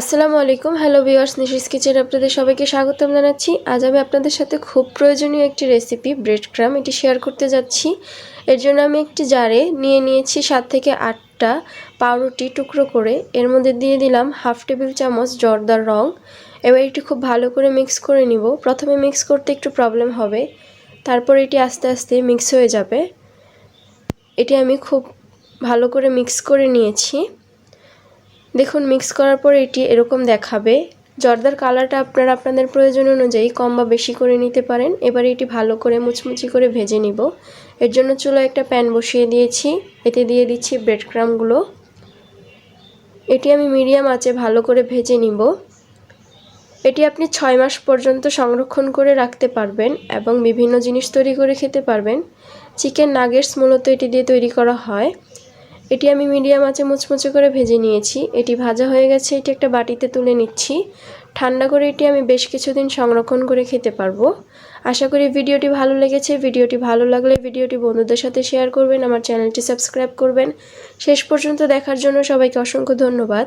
আসসালামু আলাইকুম। Hello viewers Nishi's kitchen আপনাদের সবাইকে স্বাগতম জানাচ্ছি। আজ আমি আপনাদের সাথে খুব প্রয়োজনীয় একটি রেসিপি ব্রেড ক্রাম এটি শেয়ার করতে যাচ্ছি। এর জন্য আমি একটি জারে নিয়ে নিয়েছি সাত থেকে আটটা পাউরুটি টুকরো করে। এর মধ্যে দিয়ে দিলাম হাফ টেবিল চামচ জর্দার রং। এবার এটি খুব ভালো করে মিক্স করে নিব। প্রথমে মিক্স করতে একটু প্রবলেম হবে। তারপর এটি আস্তে আস্তে মিক্স হয়ে যাবে। এটি আমি খুব ভালো করে মিক্স করে নিয়েছি। দেখুন মিক্স করার পর এটি এরকম দেখাবে। জর্দার কালারটা আপনারা আপনাদের প্রয়োজন অনুযায়ী কম বা বেশি করে নিতে পারেন। এবার এটি ভালো করে মুচমুচি করে ভেজে নিব। এর জন্য চুলো একটা প্যান বসিয়ে দিয়েছি। এতে দিয়ে দিচ্ছি ব্রেড ক্রামগুলো এটি আমি মিডিয়াম আঁচে ভালো করে ভেজে নিব। এটি আপনি ছয় মাস পর্যন্ত সংরক্ষণ করে রাখতে পারবেন এবং বিভিন্ন জিনিস তৈরি করে খেতে পারবেন। চিকেন নাগেটস মূলত এটি দিয়ে তৈরি করা হয়। এটি আমি মিডিয়াম আঁচে মুচমুচে করে ভেজে নিয়েছি। এটি ভাজা হয়ে গেছে, এটি একটা বাটিতে তুলে নিচ্ছি। ঠান্ডা করে এটি আমি বেশ কিছুদিন সংরক্ষণ করে খেতে পারব। আশা করি ভিডিওটি ভালো লেগেছে। ভিডিওটি ভালো লাগলে ভিডিওটি বন্ধুদের সাথে শেয়ার করবেন, আমার চ্যানেলটি সাবস্ক্রাইব করবেন। শেষ পর্যন্ত দেখার জন্য সবাইকে অসংখ্য ধন্যবাদ।